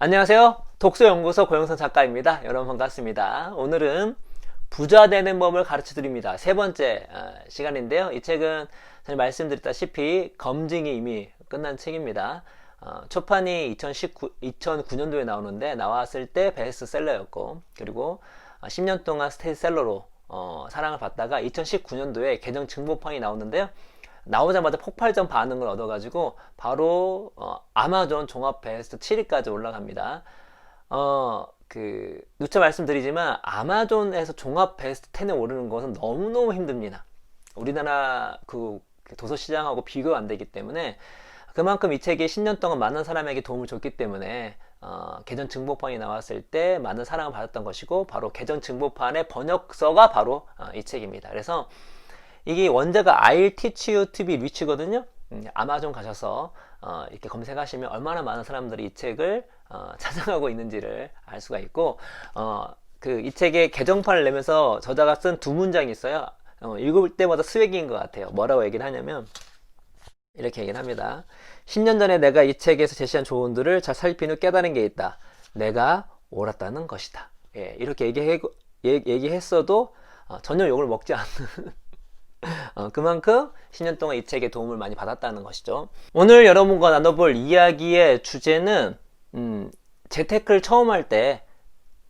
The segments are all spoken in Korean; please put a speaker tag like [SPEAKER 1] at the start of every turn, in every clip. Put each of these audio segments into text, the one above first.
[SPEAKER 1] 안녕하세요. 독서연구소 고영선 작가입니다. 여러분 반갑습니다. 오늘은 부자 되는 법을 가르쳐 드립니다. 세 번째 어, 시간인데요. 이 책은 전에 말씀드렸다시피 검증이 이미 끝난 책입니다. 어, 초판이 2019, 2009년도에 나오는데 나왔을 때 베스트셀러였고 그리고 10년 동안 스테이셀러로 어, 사랑을 받다가 2019년도에 개정 증보판이 나오는데요. 나오자마자 폭발적 반응을 얻어가지고 바로 어, 아마존 종합 베스트 7위까지 올라갑니다. 어, 그 누차 말씀드리지만 아마존에서 종합 베스트 10에 오르는 것은 너무너무 힘듭니다. 우리나라 그 도서 시장하고 비교가 안 되기 때문에 그만큼 이 책이 10년 동안 많은 사람에게 도움을 줬기 때문에 어, 개전 증보판이 나왔을 때 많은 사랑을 받았던 것이고 바로 개전 증보판의 번역서가 바로 어, 이 책입니다. 그래서 이게 원제가 I'll teach you to be rich거든요. 음, 아마존 가셔서 어, 이렇게 검색하시면 얼마나 많은 사람들이 이 책을 어, 찾아가고 있는지를 알 수가 있고 어, 그 이 책의 개정판을 내면서 저자가 쓴 두 문장이 있어요. 어, 읽을 때마다 스웩인 것 같아요. 뭐라고 얘기를 하냐면 이렇게 얘기를 합니다. 10년 전에 내가 이 책에서 제시한 조언들을 잘 살핀 후 깨달은 게 있다. 내가 옳았다는 것이다. 예, 이렇게 얘기해, 얘기했어도 어, 전혀 욕을 먹지 않는 어, 그만큼 10년 동안 이 책에 도움을 많이 받았다는 것이죠. 오늘 여러분과 나눠볼 이야기의 주제는 음, 재테크를 처음 할때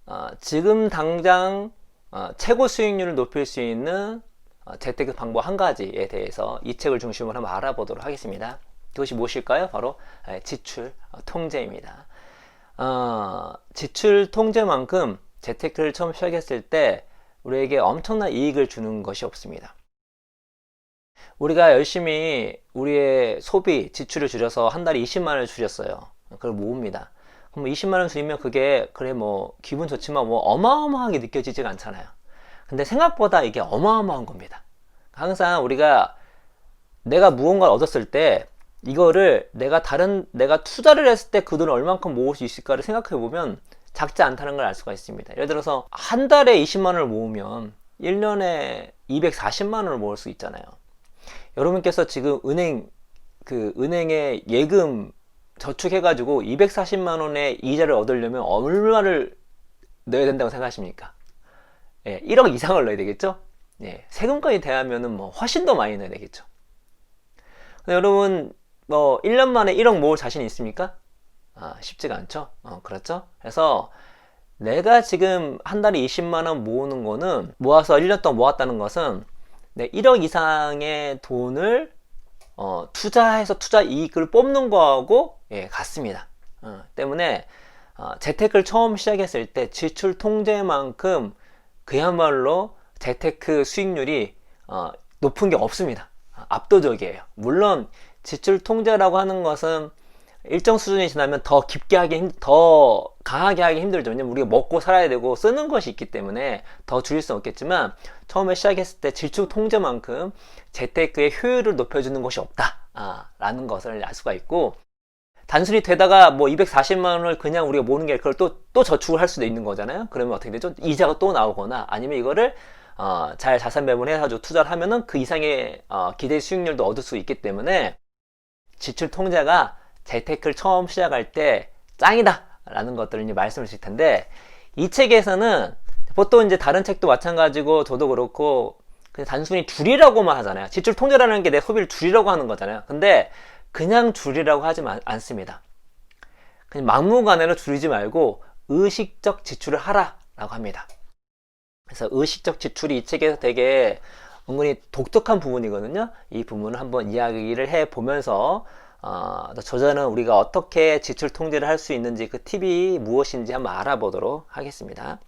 [SPEAKER 1] 어, 지금 당장 어, 최고 수익률을 높일 수 있는 어, 재테크 방법 한 가지에 대해서 이 책을 중심으로 한번 알아보도록 하겠습니다. 그것이 무엇일까요? 바로 에, 지출 어, 통제입니다. 어, 지출 통제만큼 재테크를 처음 시작했을 때 우리에게 엄청난 이익을 주는 것이 없습니다. 우리가 열심히 우리의 소비, 지출을 줄여서 한 달에 20만 원을 줄였어요. 그걸 모읍니다. 그럼 20만 원 줄이면 그게 그래 뭐 기분 좋지만 뭐 어마어마하게 느껴지지가 않잖아요. 근데 생각보다 이게 어마어마한 겁니다. 항상 우리가 내가 무언가를 얻었을 때 이거를 내가 다른 내가 투자를 했을 때 그 돈을 얼만큼 모을 수 있을까를 생각해 보면 작지 않다는 걸 알 수가 있습니다. 예를 들어서 한 달에 20만 원을 모으면 1년에 240만 원을 모을 수 있잖아요. 여러분께서 지금 은행 그 은행에 예금 저축해가지고 240만 원의 이자를 얻으려면 얼마를 넣어야 된다고 생각하십니까? 예, 1억 이상을 넣어야 되겠죠? 예, 세금까지 대하면은 뭐 훨씬 더 많이 넣어야 되겠죠. 여러분 뭐 1년 만에 1억 모을 자신 있습니까? 아, 쉽지가 않죠. 어, 그렇죠? 그래서 내가 지금 한 달에 20만 원 모으는 거는 모아서 1년 동안 모았다는 것은 네, 1억 이상의 돈을 어, 투자해서 투자 이익을 뽑는 거하고 예, 같습니다. 어, 때문에 어, 재테크를 처음 시작했을 때 지출 통제만큼 그야말로 재테크 수익률이 어, 높은 게 없습니다. 압도적이에요. 물론 지출 통제라고 하는 것은 일정 수준이 지나면 더 깊게 하기 힘, 더 강하게 하기 힘들죠. 왜냐면 우리가 먹고 살아야 되고 쓰는 것이 있기 때문에 더 줄일 수 없겠지만 처음에 시작했을 때 지출 통제만큼 재테크의 효율을 높여주는 것이 없다. 아, 라는 것을 알 수가 있고 단순히 되다가 뭐 240만 원을 그냥 우리가 모으는 게 그걸 또, 또 저축을 할 수도 있는 거잖아요. 그러면 어떻게 되죠? 이자가 또 나오거나 아니면 이거를 어, 잘 자산 배분해가지고 투자를 하면은 그 이상의 어, 기대 수익률도 얻을 수 있기 때문에 지출 통제가 재테크를 처음 시작할 때 짱이다 라는 것들을 이제 말씀을 드릴 텐데 이 책에서는 보통 이제 다른 책도 마찬가지고 저도 그렇고 그냥 단순히 줄이라고만 하잖아요. 지출 통제라는 게 내 소비를 줄이라고 하는 거잖아요. 근데 그냥 줄이라고 하지 않습니다. 그냥 막무가내로 줄이지 말고 의식적 지출을 하라 라고 합니다. 그래서 의식적 지출이 이 책에서 되게 은근히 독특한 부분이거든요. 이 부분을 한번 이야기를 해 보면서 어, 저자는 우리가 어떻게 지출 통제를 할 수 있는지 그 팁이 무엇인지 한번 알아보도록 하겠습니다.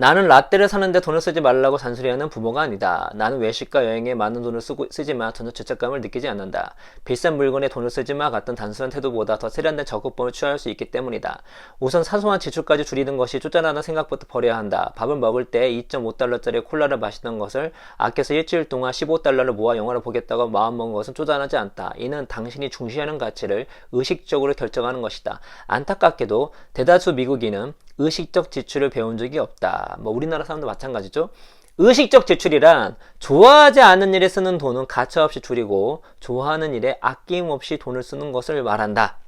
[SPEAKER 1] 나는 라떼를 사는데 돈을 쓰지 말라고 잔소리하는 부모가 아니다. 나는 외식과 여행에 많은 돈을 쓰고, 쓰지만 전혀 죄책감을 느끼지 않는다. 비싼 물건에 돈을 쓰지 마 같은 단순한 태도보다 더 세련된 적극법을 취할 수 있기 때문이다. 우선 사소한 지출까지 줄이는 것이 쫓아나는 생각부터 버려야 한다. 밥을 먹을 때 2.5달러짜리 콜라를 마시던 것을 아껴서 일주일 동안 15달러를 모아 영화를 보겠다고 마음먹은 것은 쫓아나지 않다. 이는 당신이 중시하는 가치를 의식적으로 결정하는 것이다. 안타깝게도 대다수 미국인은 의식적 지출을 배운 적이 없다. 뭐 우리나라 사람도 마찬가지죠. 의식적 지출이란 좋아하지 않는 일에 쓰는 돈은 가차없이 줄이고 좋아하는 일에 아낌없이 돈을 쓰는 것을 말한다.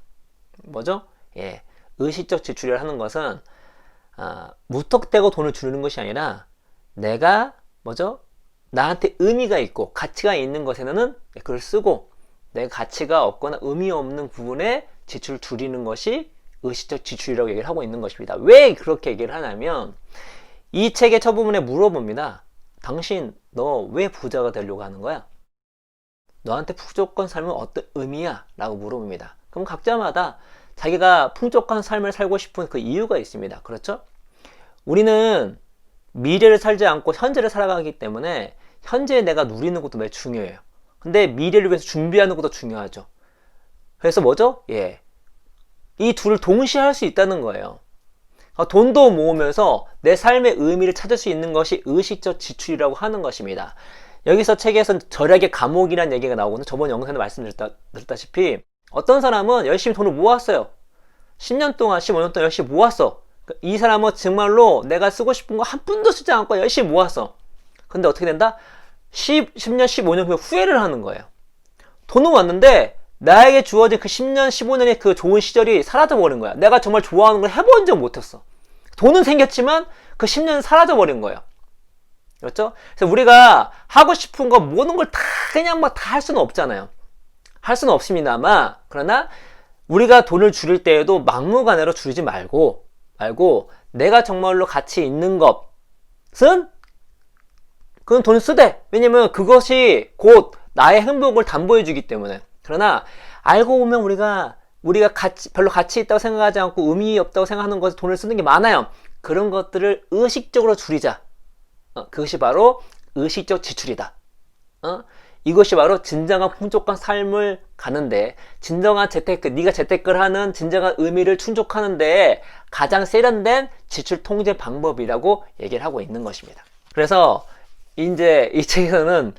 [SPEAKER 1] 뭐죠? 예. 의식적 지출이라 하는 것은 아, 무턱대고 돈을 주는 것이 아니라 내가 뭐죠? 나한테 의미가 있고 가치가 있는 것에는 그걸 쓰고 내 가치가 없거나 의미 없는 부분에 지출 줄이는 것이 의식적 지출이라고 얘기를 하고 있는 것입니다. 왜 그렇게 얘기를 하냐면 이 책의 첫 부분에 물어봅니다. 당신 너 왜 부자가 되려고 하는 거야? 너한테 풍족한 삶은 어떤 의미야? 라고 물어봅니다. 그럼 각자마다 자기가 풍족한 삶을 살고 싶은 그 이유가 있습니다. 그렇죠? 우리는 미래를 살지 않고 현재를 살아가기 때문에 현재에 내가 누리는 것도 매우 중요해요. 근데 미래를 위해서 준비하는 것도 중요하죠. 그래서 뭐죠? 예. 이 둘을 동시에 할 수 있다는 거예요. 어, 돈도 모으면서 내 삶의 의미를 찾을 수 있는 것이 의식적 지출이라고 하는 것입니다. 여기서 책에서는 절약의 감옥이라는 얘기가 나오거든요. 저번 영상에 말씀드렸다시피 어떤 사람은 열심히 돈을 모았어요. 10년 동안, 15년 동안 열심히 모았어. 이 사람은 정말로 내가 쓰고 싶은 거 한 푼도 쓰지 않고 열심히 모았어. 근데 어떻게 된다? 10, 10년, 15년 후에 후회를 하는 거예요. 돈은 왔는데 나에게 주어진 그 10년, 15년의 그 좋은 시절이 사라져버린 거야. 내가 정말 좋아하는 걸 해본 적 못했어. 돈은 생겼지만 그 10년은 사라져버린 거예요. 그렇죠? 그래서 우리가 하고 싶은 거 모든 걸 다 그냥 막 다 할 수는 없잖아요. 할 수는 없습니다만 그러나 우리가 돈을 줄일 때에도 막무가내로 줄이지 말고 말고 내가 정말로 가치 있는 것은 그건 돈을 쓰되 왜냐면 그것이 곧 나의 행복을 담보해 주기 때문에 그러나 알고 보면 우리가 우리가 가치, 별로 가치 있다고 생각하지 않고 의미 없다고 생각하는 것에 돈을 쓰는 게 많아요. 그런 것들을 의식적으로 줄이자. 어, 그것이 바로 의식적 지출이다. 어? 이것이 바로 진정한 풍족한 삶을 가는데 진정한 재테크, 네가 재테크를 하는 진정한 의미를 충족하는데 가장 세련된 지출 통제 방법이라고 얘기를 하고 있는 것입니다. 그래서 이제 이 책에서는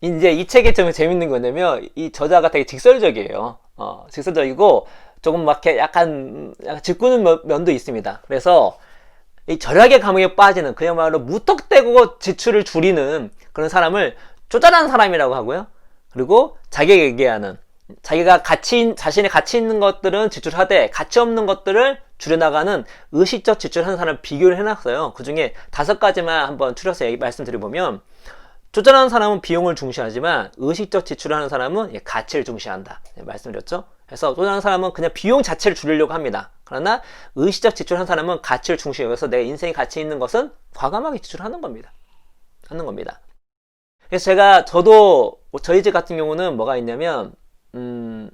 [SPEAKER 1] 이제 이 책이 좀 재밌는 거냐면 이 저자가 되게 직설적이에요. 어, 직설적이고 조금 막 이렇게 약간, 약간 짓꾸는 면도 있습니다. 그래서 이 절약의 감옥에 빠지는 그야말로 무턱대고 지출을 줄이는 그런 사람을 쪼잔한 사람이라고 하고요. 그리고 자기가 얘기하는 자기가 가치 자신의 가치 있는 것들은 지출하되 가치 없는 것들을 줄여나가는 의식적 지출하는 사람 비교를 해놨어요. 그 중에 다섯 가지만 한번 추려서 얘기, 말씀드려보면 쪼잔한 사람은 비용을 중시하지만 의식적 지출하는 사람은 예, 가치를 중시한다. 네, 말씀드렸죠? 그래서 쪼잔한 사람은 그냥 비용 자체를 줄이려고 합니다. 그러나 의식적 지출하는 사람은 가치를 중시해서 내 인생에 가치 있는 것은 과감하게 지출하는 겁니다. 하는 겁니다. 그래서 제가 저도 저희 집 같은 경우는 뭐가 있냐면 음,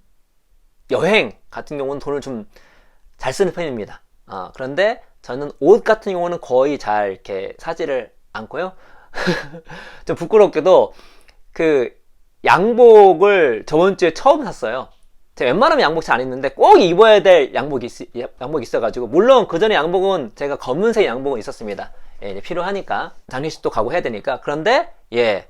[SPEAKER 1] 여행 같은 경우는 돈을 좀 잘 쓰는 편입니다. 아, 그런데 저는 옷 같은 경우는 거의 잘 이렇게 사지를 않고요. 좀 부끄럽게도 그 양복을 저번 주에 처음 샀어요. 제가 웬만하면 양복 잘 안 입는데 꼭 입어야 될 양복이, 있, 양복이 있어가지고 물론 그 전에 양복은 제가 검은색 양복은 있었습니다. 예, 필요하니까 장례식도 가고 해야 되니까 그런데 예.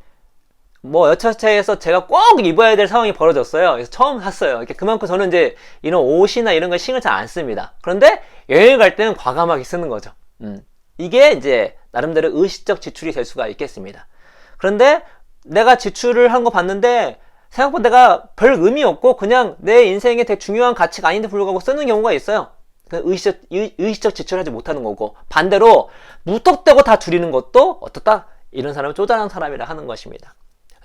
[SPEAKER 1] 뭐 여차차에서 제가 꼭 입어야 될 상황이 벌어졌어요. 그래서 처음 샀어요. 이렇게 그만큼 저는 이제 이런 옷이나 이런 걸 신을 잘안 씁니다. 그런데 여행 갈 때는 과감하게 쓰는 거죠. 음. 이게 이제 나름대로 의식적 지출이 될 수가 있겠습니다. 그런데 내가 지출을 한 거 봤는데 생각보다 내가 별 의미 없고 그냥 내 인생에 되게 중요한 가치가 아닌데 불구하고 쓰는 경우가 있어요. 의식적, 의식적 지출하지 못하는 거고 반대로 무턱대고 다 줄이는 것도 어떻다? 이런 사람은 쪼잔한 사람이라 하는 것입니다.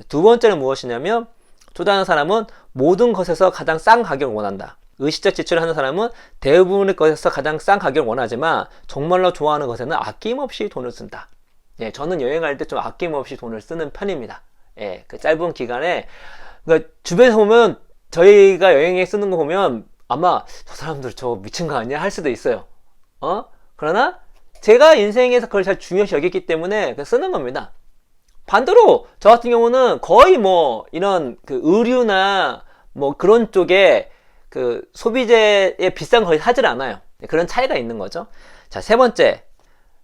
[SPEAKER 1] 두 번째는 무엇이냐면 쪼잔한 사람은 모든 것에서 가장 싼 가격을 원한다. 의식적 지출을 하는 사람은 대부분의 것에서 가장 싼 가격을 원하지만 정말로 좋아하는 것에는 아낌없이 돈을 쓴다. 예, 저는 여행할 때 좀 아낌없이 돈을 쓰는 편입니다. 예, 그 짧은 기간에 그러니까 주변에서 보면 저희가 여행에 쓰는 거 보면 아마 저 사람들 저 미친 거 아니야 할 수도 있어요. 어? 그러나 제가 인생에서 그걸 잘 중요시 여겼기 때문에 쓰는 겁니다. 반대로 저 같은 경우는 거의 뭐 이런 그 의류나 뭐 그런 쪽에 그 소비재의 비싼 걸 사질 않아요. 그런 차이가 있는 거죠. 자, 세 번째.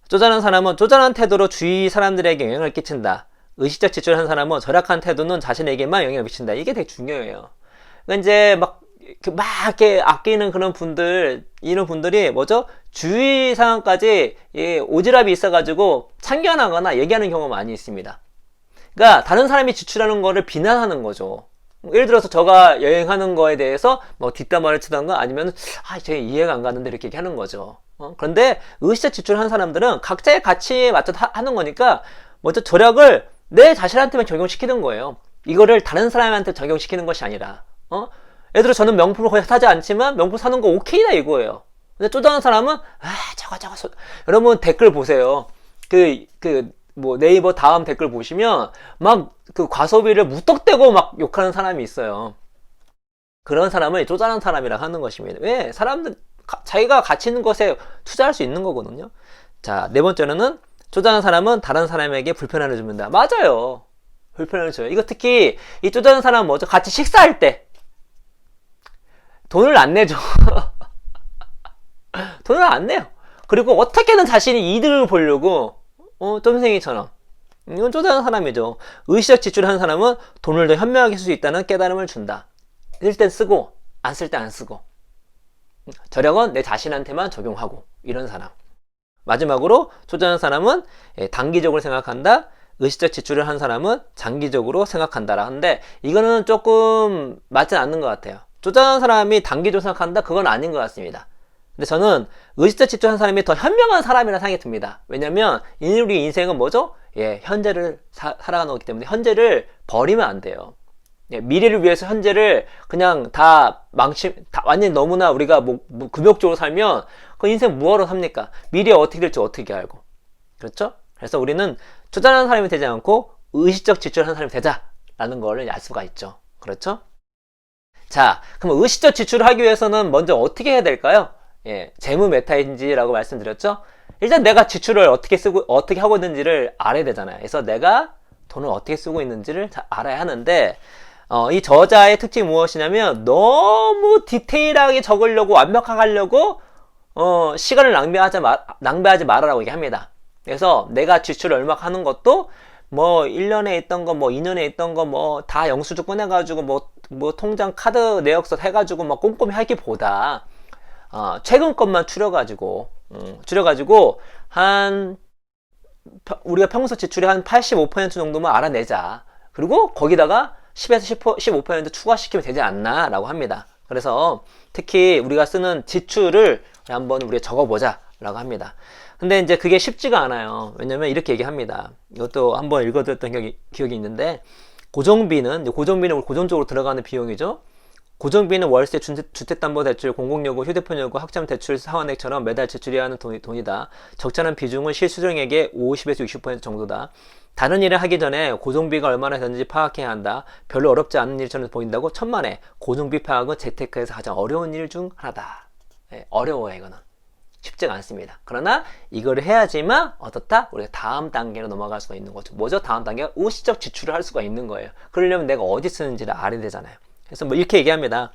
[SPEAKER 1] 쪼잔한 사람은 쪼잔한 태도로 주위 사람들에게 영향을 끼친다. 의식적 지출한 사람은 절약한 태도는 자신에게만 영향을 미친다. 이게 되게 중요해요. 그러니까 이제 막, 막 이렇게 아끼는 그런 분들, 이런 분들이 뭐죠? 주위 상황까지 예, 오지랖이 있어가지고 참견하거나 얘기하는 경우가 많이 있습니다. 그러니까 다른 사람이 지출하는 거를 비난하는 거죠. 예를 들어서 저가 여행하는 거에 대해서 뭐 뒷담화를 치던가 아니면 아, 제 이해가 안 가는데 이렇게 얘기하는 거죠. 어? 그런데 의식적 지출하는 사람들은 각자의 가치에 맞춰 하- 하는 거니까 먼저 절약을 내 자신한테만 적용시키는 거예요. 이거를 다른 사람한테 적용시키는 것이 아니라, 어? 예를 들어 저는 명품을 거의 사지 않지만 명품 사는 거 오케이다 이거예요. 근데 또 다른 사람은 아 저거 저거 소... 여러분 댓글 보세요. 그그 뭐 네이버 다음 댓글 보시면 막 그 과소비를 무턱대고 막 욕하는 사람이 있어요. 그런 사람을 쪼잔한 사람이라 하는 것입니다. 왜? 사람들 가- 자기가 가치 있는 것에 투자할 수 있는 거거든요. 자, 네 번째로는 쪼잔한 사람은 다른 사람에게 불편함을 줍니다. 맞아요. 불편함을 줘요. 이거 특히 이 쪼잔한 사람은 뭐죠? 같이 식사할 때 돈을 안 내죠. 돈을 안 내요. 그리고 어떻게든 자신이 이득을 보려고 어, 쫌생이처럼 이건 쪼잔한 사람이죠. 의식적 지출하는 사람은 돈을 더 현명하게 쓸 수 있다는 깨달음을 준다. 쓸 땐 쓰고 안 쓸 때 안 쓰고 절약은 내 자신한테만 적용하고 이런 사람. 마지막으로 초전한 사람은 예, 단기적으로 생각한다. 의식적 지출을 한 사람은 장기적으로 생각한다라 하는데 이거는 조금 맞지 않는 것 같아요. 쪼잔한 사람이 단기적으로 생각한다? 그건 아닌 것 같습니다. 근데 저는 의식적 지출한 사람이 더 현명한 사람이라 생각이 듭니다. 왜냐면 우리 인생은 뭐죠? 예, 현재를 사, 살아가는 거기 때문에 현재를 버리면 안 돼요. 예, 미래를 위해서 현재를 그냥 다 망치, 다 완전히 너무나 우리가 뭐, 뭐 금욕적으로 살면 그 인생 뭐하러 삽니까? 미래에 어떻게 될지 어떻게 알고. 그렇죠? 그래서 우리는 초단한 사람이 되지 않고 의식적 지출하는 사람이 되자라는 거를 알 수가 있죠. 그렇죠? 자, 그럼 의식적 지출을 하기 위해서는 먼저 어떻게 해야 될까요? 예, 재무 메타인지라고 말씀드렸죠? 일단 내가 지출을 어떻게 쓰고, 어떻게 하고 있는지를 알아야 되잖아요. 그래서 내가 돈을 어떻게 쓰고 있는지를 다 알아야 하는데, 어, 이 저자의 특징이 무엇이냐면, 너무 디테일하게 적으려고, 완벽하게 하려고, 어, 시간을 낭비하지, 마, 낭비하지 말아라고 얘기합니다. 그래서 내가 지출을 얼마 하는 것도, 뭐 1년에 있던 거, 뭐 2년에 있던 거, 뭐 다 영수증 꺼내가지고, 뭐, 뭐 통장 카드 내역서 해가지고, 막 꼼꼼히 하기보다, 어, 최근 것만 추려가지고, 음, 추려가지고, 한, 펴- 우리가 평소 지출의 한 85% 정도만 알아내자. 그리고 거기다가 10에서 10%, 15% 추가시키면 되지 않나? 라고 합니다. 그래서 특히 우리가 쓰는 지출을 한번 우리가 적어보자. 라고 합니다. 근데 이제 그게 쉽지가 않아요. 왜냐면 이렇게 얘기합니다. 이것도 한번 읽어드렸던 기억이, 기억이 있는데, 고정비는, 고정비는 고정적으로 들어가는 비용이죠. 고정비는 월세, 주- 주택담보대출, 공공요금, 휴대폰요금, 학점대출, 사원액처럼 매달 제출해야 하는 돈이, 돈이 다. 적절한 비중은 실수령액의 50에서 60% 정도다. 다른 일을 하기 전에 고정비가 얼마나 되는지 파악해야 한다. 별로 어렵지 않은 일처럼 보인다고 천만에 고정비 파악은 재테크에서 가장 어려운 일 중 하나다. 예, 어려워요 이거는. 쉽지가 않습니다. 그러나 이거를 해야지만 어떻다? 우리가 다음 단계로 넘어갈 수가 있는 거죠. 뭐죠? 다음 단계가 의식적 지출을 할 수가 있는 거예요. 그러려면 내가 어디 쓰는지를 알아야 되잖아요. 그래서 뭐 이렇게 얘기합니다.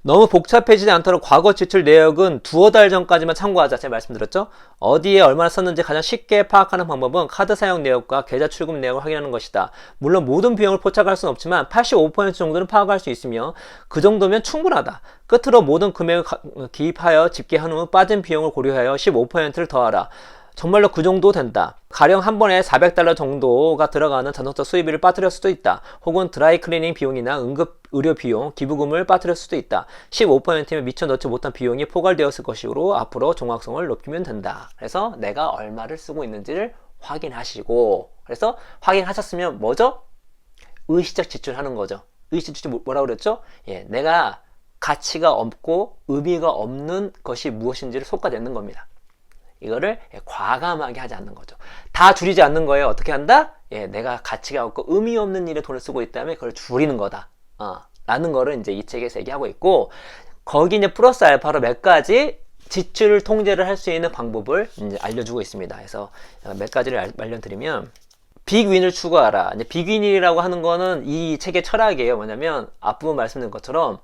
[SPEAKER 1] 너무 복잡해지지 않도록 과거 지출 내역은 두어 달 전까지만 참고하자. 제가 말씀드렸죠? 어디에 얼마나 썼는지 가장 쉽게 파악하는 방법은 카드 사용 내역과 계좌 출금 내역을 확인하는 것이다. 물론 모든 비용을 포착할 수는 없지만 85% 정도는 파악할 수 있으며 그 정도면 충분하다. 끝으로 모든 금액을 가- 기입하여 집계한 후 빠진 비용을 고려하여 15%를 더하라. 정말로 그 정도 된다. 가령 한 번에 400달러 정도가 들어가는 자동차 수리비를 빠뜨릴 수도 있다. 혹은 드라이 클리닝 비용이나 응급 의료 비용, 기부금을 빠뜨릴 수도 있다. 15%면 미처 넣지 못한 비용이 포괄되었을 것이므로 앞으로 정확성을 높이면 된다. 그래서 내가 얼마를 쓰고 있는지를 확인하시고 그래서 확인하셨으면 뭐죠? 의식적 지출하는 거죠. 의식적 지출 뭐- 뭐라고 그랬죠? 예, 내가 가치가 없고 의미가 없는 것이 무엇인지를 솎아내는 겁니다. 이거를 예, 과감하게 하지 않는 거죠. 다 줄이지 않는 거예요. 어떻게 한다? 예, 내가 가치가 없고 의미 없는 일에 돈을 쓰고 있다면 그걸 줄이는 거다. 어, 라는 거를 이제 이 책에서 얘기하고 있고, 거기 이제 플러스 알파로 몇 가지 지출 통제를 할 수 있는 방법을 이제 알려주고 있습니다. 그래서 어, 몇 가지를 알- 알려드리면, 빅윈을 추구하라. 이제 빅윈이라고 하는 거는 이 책의 철학이에요. 뭐냐면, 앞부분 말씀드린 것처럼,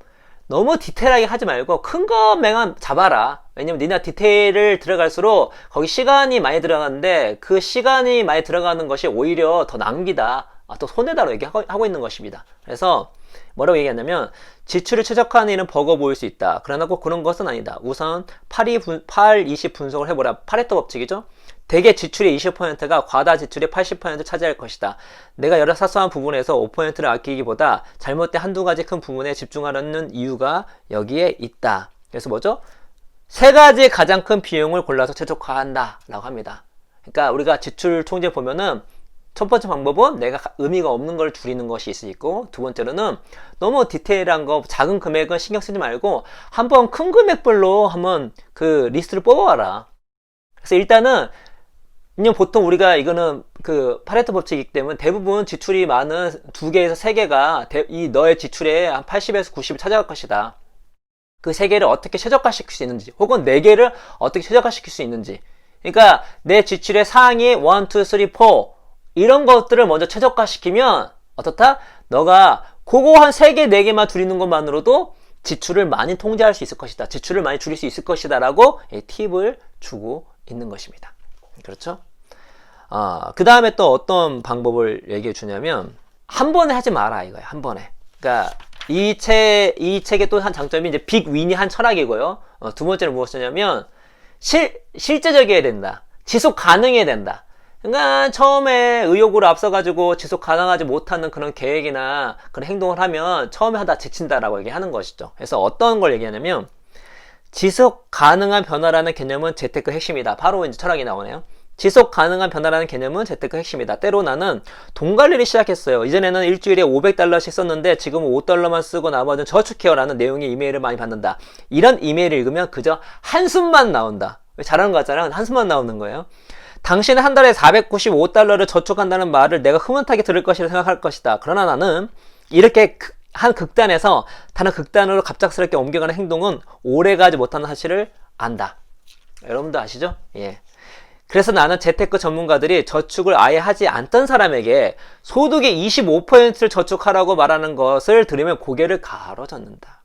[SPEAKER 1] 너무 디테일하게 하지 말고 큰 것만 잡아라. 왜냐면 니나 디테일을 들어갈수록 거기 시간이 많이 들어가는데 그 시간이 많이 들어가는 것이 오히려 더 낭비다. 아, 또 손해다로 얘기하고 있는 것입니다. 그래서 뭐라고 얘기하냐면 지출을 최적화하는 일은 버거 보일 수 있다. 그러나 꼭 그런 것은 아니다. 우선 8, 2, 8, 20 분석을 해보라. 파레토 법칙이죠. 대개 지출의 20%가 과다 지출의 80% 차지할 것이다. 내가 여러 사소한 부분에서 5%를 아끼기보다 잘못된 한두 가지 큰 부분에 집중하려는 이유가 여기에 있다. 그래서 뭐죠? 세 가지 가장 큰 비용을 골라서 최적화한다. 라고 합니다. 그러니까 우리가 지출 통제 보면은 첫 번째 방법은 내가 의미가 없는 걸 줄이는 것이 있을 수 있고 두 번째로는 너무 디테일한 거 작은 금액은 신경 쓰지 말고 한번 큰 금액별로 한번 그 리스트를 뽑아와라. 그래서 일단은 그냥 보통 우리가 이거는 그 파레토 법칙이기 때문에 대부분 지출이 많은 두 개에서 세 개가 대- 이 너의 지출의 한 80에서 90을 차지할 것이다. 그 세 개를 어떻게 최적화시킬 수 있는지, 혹은 네 개를 어떻게 최적화시킬 수 있는지. 그러니까 내 지출의 상위 1, 2, 3, 4 이런 것들을 먼저 최적화시키면 어떻다? 너가 그거 한 세 개, 네 개만 줄이는 것만으로도 지출을 많이 통제할 수 있을 것이다. 지출을 많이 줄일 수 있을 것이다. 라고 이 팁을 주고 있는 것입니다. 그렇죠? 아, 그 다음에 또 어떤 방법을 얘기해 주냐면, 한 번에 하지 마라, 이거예요. 한 번에. 그러니까, 이 책, 이 책의 또 한 장점이 이제 빅 윈이 한 철학이고요. 어, 두 번째는 무엇이냐면, 실, 실제적이어야 된다. 지속 가능해야 된다. 그러니까 처음에 의욕으로 앞서가지고 지속 가능하지 못하는 그런 계획이나 그런 행동을 하면 처음에 하다 지친다라고 얘기하는 것이죠. 그래서 어떤 걸 얘기하냐면 지속 가능한 변화라는 개념은 재테크 핵심이다. 바로 이제 철학이 나오네요. 지속 가능한 변화라는 개념은 재테크 핵심이다. 때로 나는 돈 관리를 시작했어요. 이전에는 일주일에 500달러씩 썼는데 지금은 5달러만 쓰고 나머지는 저축해요라는 내용의 이메일을 많이 받는다. 이런 이메일을 읽으면 그저 한숨만 나온다. 왜 잘하는 거 같잖아요. 한숨만 나오는 거예요. 당신은 한 달에 495달러를 저축한다는 말을 내가 흐뭇하게 들을 것이라 생각할 것이다. 그러나 나는 이렇게 극- 한 극단에서 다른 극단으로 갑작스럽게 옮겨가는 행동은 오래가지 못하는 사실을 안다. 여러분도 아시죠? 예. 그래서 나는 재테크 전문가들이 저축을 아예 하지 않던 사람에게 소득의 25%를 저축하라고 말하는 것을 들으면 고개를 가로젓는다.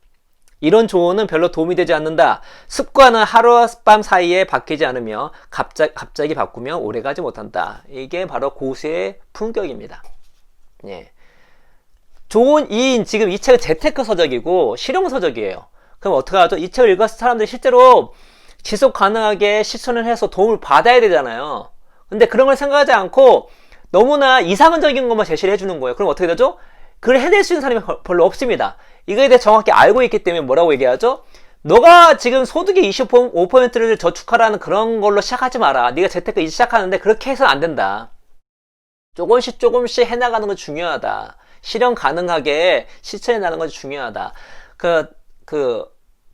[SPEAKER 1] 이런 조언은 별로 도움이 되지 않는다. 습관은 하룻밤 사이에 바뀌지 않으며 갑자, 갑자기 바꾸면 오래가지 못한다. 이게 바로 고수의 품격입니다. 예. 좋은 이 지금 이 책은 재테크 서적이고 실용 서적이에요. 그럼 어떻게 하죠? 이 책을 읽었을 사람들이 실제로 지속 가능하게 실천을 해서 도움을 받아야 되잖아요. 근데 그런 걸 생각하지 않고 너무나 이상적인 것만 제시를 해주는 거예요. 그럼 어떻게 되죠? 그걸 해낼 수 있는 사람이 거- 별로 없습니다. 이거에 대해 정확히 알고 있기 때문에 뭐라고 얘기하죠? 너가 지금 소득의 25%를 저축하라는 그런 걸로 시작하지 마라. 네가 재테크 이제 시작하는데 그렇게 해서는 안 된다. 조금씩 조금씩 해나가는 건 중요하다. 실현 가능하게 실천해 나가는 것이 중요하다. 그, 그,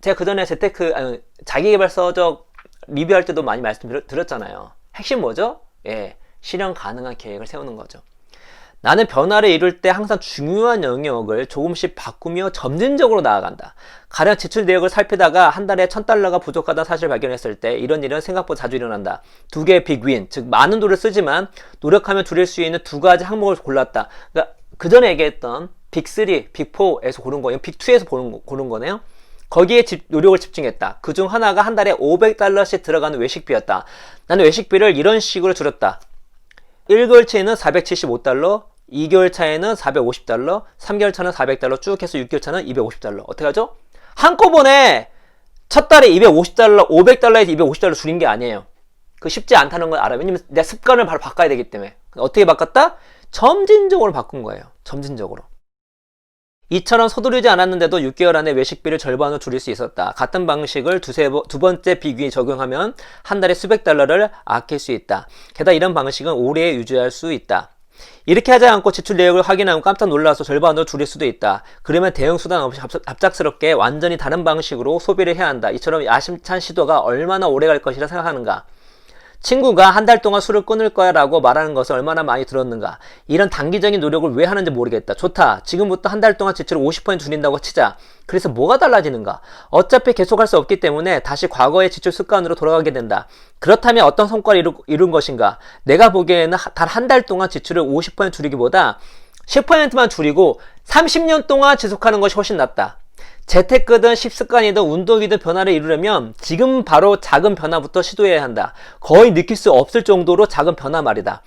[SPEAKER 1] 제가 그 전에 재테크, 아니, 자기개발서적 리뷰할 때도 많이 말씀드렸잖아요. 핵심 뭐죠? 예, 실현 가능한 계획을 세우는 거죠. 나는 변화를 이룰 때 항상 중요한 영역을 조금씩 바꾸며 점진적으로 나아간다. 가령 지출 내역을 살피다가 한 달에 천 달러가 부족하다는 사실을 발견했을 때 이런 일은 생각보다 자주 일어난다. 두 개의 빅윈, 즉 많은 돈을 쓰지만 노력하면 줄일 수 있는 두 가지 항목을 골랐다. 그러니까 그 전에 얘기했던 빅3, 빅4에서 고른 거예요. 빅2에서 고른, 거- 고른 거네요. 거기에 집- 노력을 집중했다. 그 중 하나가 한 달에 500달러씩 들어가는 외식비였다. 나는 외식비를 이런 식으로 줄였다. 1개월 차에는 475달러, 2개월 차에는 450달러, 3개월 차는 400달러, 쭉 해서 6개월 차는 250달러. 어떻게 하죠? 한꺼번에 첫 달에 250달러, 500달러에서 250달러 줄인 게 아니에요. 그 쉽지 않다는 걸 알아요. 왜냐면 내 습관을 바로 바꿔야 되기 때문에. 어떻게 바꿨다? 점진적으로 바꾼 거예요. 점진적으로. 이처럼 서두르지 않았는데도 6개월 안에 외식비를 절반으로 줄일 수 있었다. 같은 방식을 두세 번, 두 번째 비교에 적용하면 한 달에 수백 달러를 아낄 수 있다. 게다가 이런 방식은 오래 유지할 수 있다. 이렇게 하지 않고 지출 내역을 확인하면 깜짝 놀라서 절반으로 줄일 수도 있다. 그러면 대응 수단 없이 갑- 갑작스럽게 완전히 다른 방식으로 소비를 해야 한다. 이처럼 야심찬 시도가 얼마나 오래 갈 것이라 생각하는가. 친구가 한 달 동안 술을 끊을 거야 라고 말하는 것을 얼마나 많이 들었는가. 이런 단기적인 노력을 왜 하는지 모르겠다. 좋다. 지금부터 한 달 동안 지출을 50% 줄인다고 치자. 그래서 뭐가 달라지는가? 어차피 계속할 수 없기 때문에 다시 과거의 지출 습관으로 돌아가게 된다. 그렇다면 어떤 성과를 이루, 이룬 것인가? 내가 보기에는 단 한 달 동안 지출을 50% 줄이기보다 10%만 줄이고 30년 동안 지속하는 것이 훨씬 낫다. 재테크든 식습관이든 운동이든 변화를 이루려면 지금 바로 작은 변화부터 시도해야 한다. 거의 느낄 수 없을 정도로 작은 변화 말이다.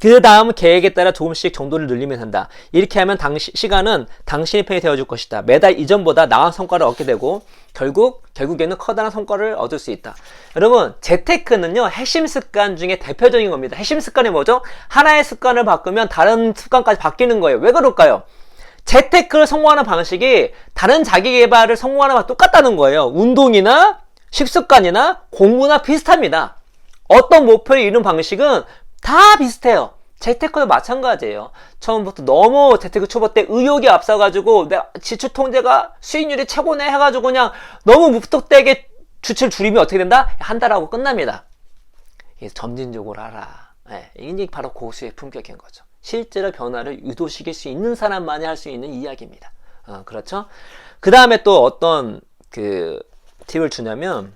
[SPEAKER 1] 그 다음 계획에 따라 조금씩 정도를 늘리면 한다. 이렇게 하면 당시, 시간은 당신의 편이 되어줄 것이다. 매달 이전보다 나은 성과를 얻게 되고 결국 결국에는 커다란 성과를 얻을 수 있다. 여러분 재테크는요 핵심 습관 중에 대표적인 겁니다. 핵심 습관이 뭐죠? 하나의 습관을 바꾸면 다른 습관까지 바뀌는 거예요. 왜 그럴까요? 재테크를 성공하는 방식이 다른 자기 개발을 성공하는 거랑 똑같다는 거예요. 운동이나 식습관이나 공부나 비슷합니다. 어떤 목표를 이루는 방식은 다 비슷해요. 재테크도 마찬가지예요. 처음부터 너무 재테크 초보 때 의욕이 앞서가지고 내가 지출 통제가 수익률이 최고네 해가지고 그냥 너무 무턱대게 주출 줄이면 어떻게 된다? 한 달하고 끝납니다. 점진적으로 하라. 네, 이게 바로 고수의 품격인 거죠. 실제로 변화를 유도시킬 수 있는 사람만이 할 수 있는 이야기입니다. 어, 그렇죠? 그 다음에 또 어떤 그 팁을 주냐면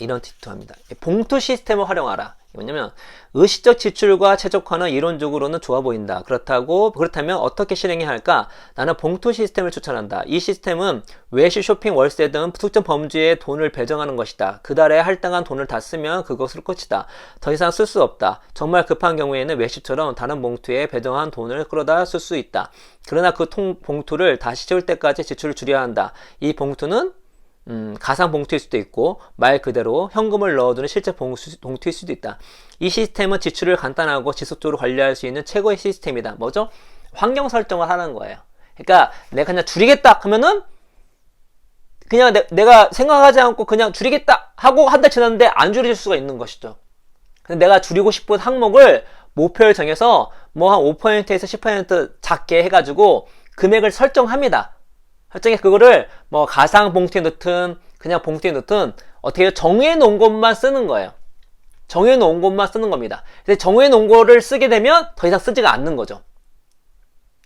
[SPEAKER 1] 이런 팁도 합니다. 봉투 시스템을 활용하라. 뭐냐면 의식적 지출과 최적화는 이론적으로는 좋아 보인다. 그렇다고 그렇다면 어떻게 실행해야 할까? 나는 봉투 시스템을 추천한다. 이 시스템은 외식, 쇼핑, 월세 등 특정 범주에 돈을 배정하는 것이다. 그 달에 할당한 돈을 다 쓰면 그것으로 끝이다. 더 이상 쓸 수 없다. 정말 급한 경우에는 외식처럼 다른 봉투에 배정한 돈을 끌어다 쓸 수 있다. 그러나 그 통, 봉투를 다시 채울 때까지 지출을 줄여야 한다. 이 봉투는 음, 가상 봉투일 수도 있고 말 그대로 현금을 넣어두는 실제 봉수, 봉투일 수도 있다. 이 시스템은 지출을 간단하고 지속적으로 관리할 수 있는 최고의 시스템이다. 뭐죠? 환경 설정을 하는 거예요. 그러니까 내가 그냥 줄이겠다 하면은 그냥 내, 가 생각하지 않고 그냥 줄이겠다 하고 한 달 지났는데 안 줄여질 수가 있는 것이죠. 근데 내가 줄이고 싶은 항목을 목표를 정해서 뭐 한 5%에서 10% 작게 해가지고 금액을 설정합니다. 설정해 그거를 뭐 가상 봉투에 넣든 그냥 봉투에 넣든 어떻게 정해 놓은 것만 쓰는 거예요. 정해 놓은 것만 쓰는 겁니다. 근데 정해 놓은 거를 쓰게 되면 더 이상 쓰지가 않는 거죠.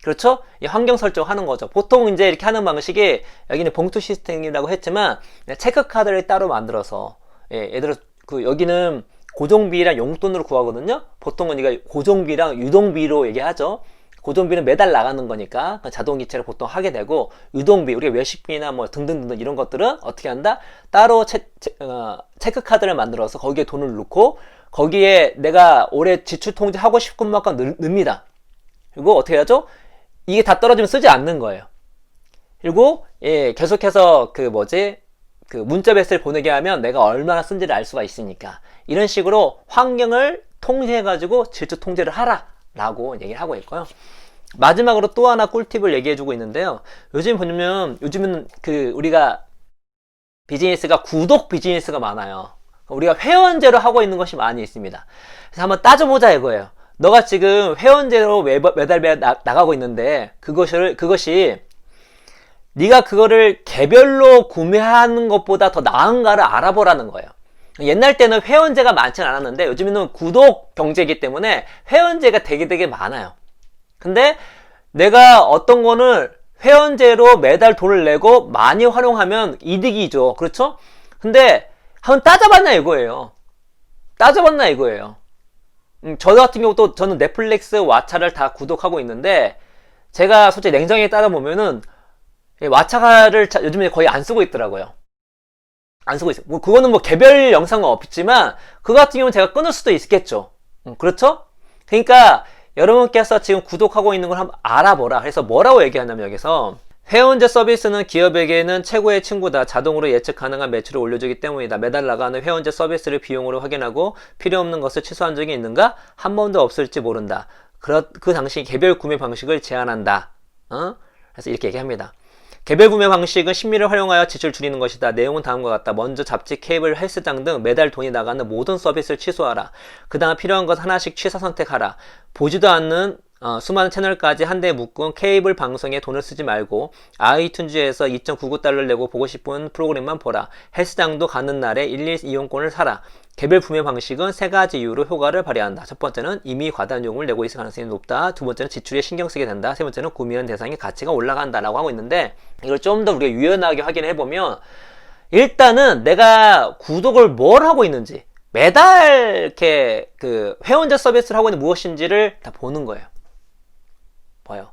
[SPEAKER 1] 그렇죠? 이 환경 설정하는 거죠. 보통 이제 이렇게 하는 방식이 여기는 봉투 시스템이라고 했지만 체크 카드를 따로 만들어서 예, 예를 들어 그 여기는 고정비랑 용돈으로 구하거든요. 보통은 이거 고정비랑 유동비로 얘기하죠. 고정비는 매달 나가는 거니까 자동이체를 보통 하게 되고 유동비 우리가 외식비나 뭐 등등등 이런 것들은 어떻게 한다? 따로 체, 체, 어, 체크 카드를 만들어서 거기에 돈을 넣고 거기에 내가 올해 지출 통제 하고 싶은 만큼 넣습니다. 그리고 어떻게 하죠? 이게 다 떨어지면 쓰지 않는 거예요. 그리고 예 계속해서 그 뭐지? 그 문자 베스를 보내게 하면 내가 얼마나 쓴지를 알 수가 있으니까 이런 식으로 환경을 통제해 가지고 지출 통제를 하라 라고 얘기를 하고 있고요. 마지막으로 또 하나 꿀팁을 얘기해주고 있는데요. 요즘 보면 요즘은 그 우리가 비즈니스가 구독 비즈니스가 많아요. 우리가 회원제로 하고 있는 것이 많이 있습니다. 그래서 한번 따져보자 이거예요. 너가 지금 회원제로 매달 매달 나, 나가고 있는데 그것을 그것이 네가 그거를 개별로 구매하는 것보다 더 나은가를 알아보라는 거예요. 옛날 때는 회원제가 많지는 않았는데 요즘에는 구독 경제이기 때문에 회원제가 되게 되게 많아요. 근데 내가 어떤 거는 회원제로 매달 돈을 내고 많이 활용하면 이득이죠. 그렇죠? 근데 한번 따져봤냐 이거예요. 따져봤나 이거예요. 음, 저 같은 경우도 저는 넷플릭스, 왓챠를 다 구독하고 있는데 제가 솔직히 냉정하게 따져보면은 왓챠를 요즘에 거의 안 쓰고 있더라고요. 안 쓰고 있어요. 뭐 그거는 뭐 개별 영상은 없지만 그거 같은 경우는 제가 끊을 수도 있겠죠. 음, 그렇죠? 그러니까 여러분께서 지금 구독하고 있는 걸 한번 알아보라. 그래서 뭐라고 얘기하냐면 여기서 회원제 서비스는 기업에게는 최고의 친구다. 자동으로 예측 가능한 매출을 올려주기 때문이다. 매달 나가는 회원제 서비스를 비용으로 확인하고 필요 없는 것을 취소한 적이 있는가? 한 번도 없을지 모른다. 그, 그 당시 개별 구매 방식을 제한한다. 어? 그래서 이렇게 얘기합니다. 개별 구매 방식은 신미를 활용하여 지출 줄이는 것이다. 내용은 다음과 같다. 먼저 잡지, 케이블, 헬스장 등 매달 돈이 나가는 모든 서비스를 취소하라. 그 다음 필요한 것 하나씩 취사 선택하라. 보지도 않는 어, 수많은 채널까지 한데 묶은 케이블 방송에 돈을 쓰지 말고 아이튠즈에서 2.99달러를 내고 보고 싶은 프로그램만 보라. 헬스장도 가는 날에 1일 이용권을 사라. 개별 구매 방식은 세 가지 이유로 효과를 발휘한다. 첫 번째는 이미 과다한 요금을 내고 있을 가능성이 높다. 두 번째는 지출에 신경 쓰게 된다. 세 번째는 구매한 대상의 가치가 올라간다라고 하고 있는데 이걸 좀 더 우리가 유연하게 확인해 보면 일단은 내가 구독을 뭘 하고 있는지 매달 이렇게 그 회원제 서비스를 하고 있는 무엇인지를 다 보는 거예요. 봐요.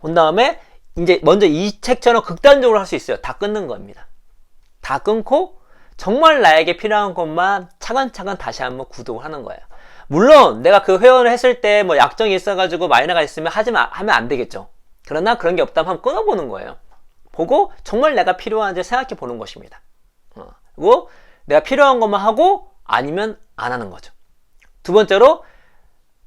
[SPEAKER 1] 본 다음에 이제 먼저 이 책처럼 극단적으로 할 수 있어요. 다 끊는 겁니다. 다 끊고 정말 나에게 필요한 것만 차근차근 다시 한번 구독을 하는 거예요. 물론 내가 그 회원을 했을 때 뭐 약정이 있어가지고 마이너가 있으면 하지 마, 하면 안 되겠죠. 그러나 그런 게 없다면 한번 끊어보는 거예요. 보고 정말 내가 필요한지 생각해 보는 것입니다. 어, 그리고 내가 필요한 것만 하고 아니면 안 하는 거죠. 두 번째로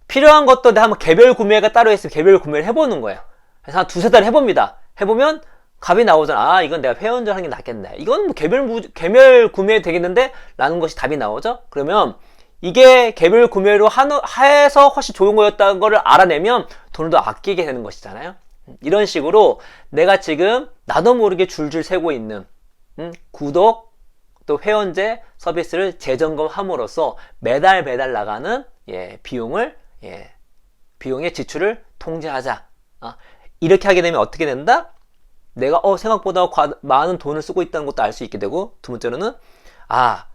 [SPEAKER 1] 필요한 것도 내가 한번 개별 구매가 따로 있으면 개별 구매를 해보는 거예요. 그래서 한 두세 달 해봅니다. 해보면 값이 나오잖아. 아, 이건 내가 회원전 하는 게 낫겠네. 이건 뭐 개별, 무- 개별 구매 되겠는데? 라는 것이 답이 나오죠. 그러면 이게 개별 구매로 하는, 해서 훨씬 좋은 거였다는 거를 알아내면 돈을 더 아끼게 되는 것이잖아요. 이런 식으로 내가 지금 나도 모르게 줄줄 세고 있는 음, 구독 또 회원제 서비스를 재점검함으로써 매달 매달 나가는 예, 비용을 예, 비용의 지출을 통제하자. 아, 이렇게 하게 되면 어떻게 된다? 내가 어 생각보다 과- 많은 돈을 쓰고 있다는 것도 알 수 있게 되고 두 번째로는 아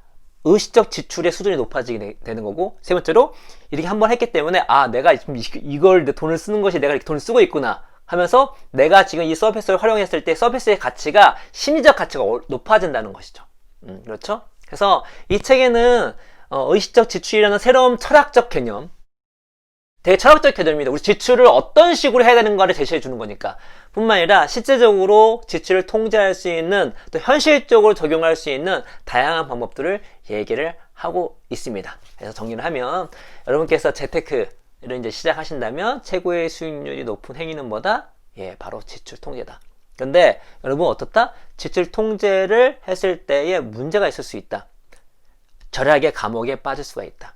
[SPEAKER 1] 의식적 지출의 수준이 높아지게 되- 되는 거고 세 번째로 이렇게 한 번 했기 때문에 아 내가 지금 이- 이걸 내 돈을 쓰는 것이 내가 이렇게 돈을 쓰고 있구나 하면서 내가 지금 이 서비스를 활용했을 때 서비스의 가치가 심리적 가치가 어- 높아진다는 것이죠. 음, 그렇죠? 그래서 이 책에는 어, 의식적 지출이라는 새로운 철학적 개념 되게 철학적 개념입니다. 우리 지출을 어떤 식으로 해야 되는가를 제시해 주는 거니까. 뿐만 아니라 실제적으로 지출을 통제할 수 있는 또 현실적으로 적용할 수 있는 다양한 방법들을 얘기를 하고 있습니다. 그래서 정리를 하면 여러분께서 재테크를 이제 시작하신다면 최고의 수익률이 높은 행위는 뭐다? 예, 바로 지출 통제다. 근데 여러분 어떻다? 지출 통제를 했을 때에 문제가 있을 수 있다. 절약의 감옥에 빠질 수가 있다.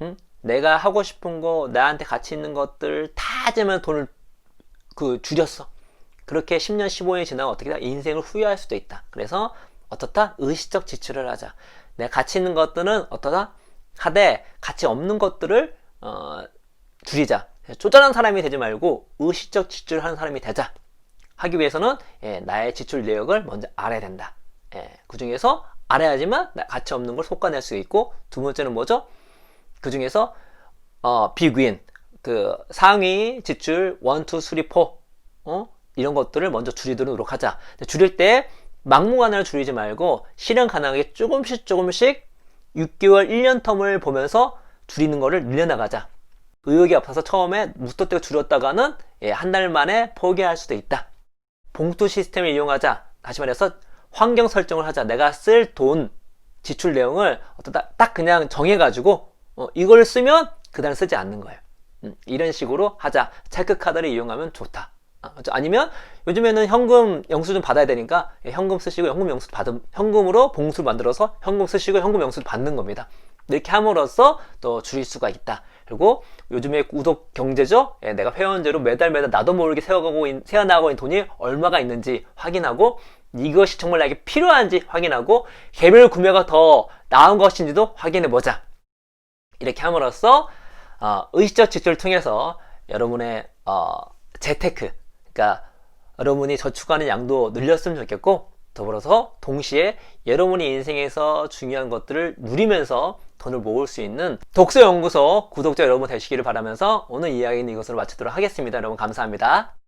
[SPEAKER 1] 응? 내가 하고 싶은 거, 나한테 가치 있는 것들 다 하지만 돈을 그 줄였어. 그렇게 10년, 15년이 지나면 어떻게 다 인생을 후회할 수도 있다. 그래서 어떻다? 의식적 지출을 하자. 내가 가치 있는 것들은 어떠다? 하되 가치 없는 것들을 어, 줄이자. 쪼잔한 사람이 되지 말고 의식적 지출을 하는 사람이 되자. 하기 위해서는 예, 나의 지출 내역을 먼저 알아야 된다. 예, 그 중에서 알아야지만 나- 가치 없는 걸 솎아낼 수 있고 두 번째는 뭐죠? 그 중에서 어, 빅윈 그 상위 지출 1, 2, 3, 4 어? 이런 것들을 먼저 줄이도록. 근데 줄일 때 막무가내로 줄이지 말고 실현 가능하게 조금씩 조금씩 6개월, 1년 텀을 보면서 줄이는 거를 늘려나가자. 의욕이 없어서 처음에 무턱대고 줄였다가는 예, 한 달 만에 포기할 수도 있다. 봉투 시스템을 이용하자. 다시 말해서 환경 설정을 하자. 내가 쓸 돈, 지출 내용을 어떠다 딱 그냥 정해가지고 어, 이걸 쓰면 그날 쓰지 않는 거예요. 음, 이런 식으로 하자. 체크카드를 이용하면 좋다. 아, 그렇죠? 아니면 요즘에는 현금 영수증 받아야 되니까 예, 현금 쓰시고 현금 영수 받음 현금으로 봉투 만들어서 현금 쓰시고 현금 영수 받는 겁니다. 이렇게 함으로써 또 줄일 수가 있다. 그리고 요즘에 구독 경제죠. 예, 내가 회원제로 매달 매달 나도 모르게 세워가고 있- 세어나가고 있는 돈이 얼마가 있는지 확인하고 이것이 정말 나에게 필요한지 확인하고 개별 구매가 더 나은 것인지도 확인해 보자. 이렇게 함으로써 어, 의식적 지출을 통해서 여러분의 어, 재테크, 그러니까 여러분이 저축하는 양도 늘렸으면 좋겠고 더불어서 동시에 여러분의 인생에서 중요한 것들을 누리면서 돈을 모을 수 있는 독서연구소 구독자 여러분 되시기를 바라면서 오늘 이야기는 이것으로 마치도록 하겠습니다. 여러분 감사합니다.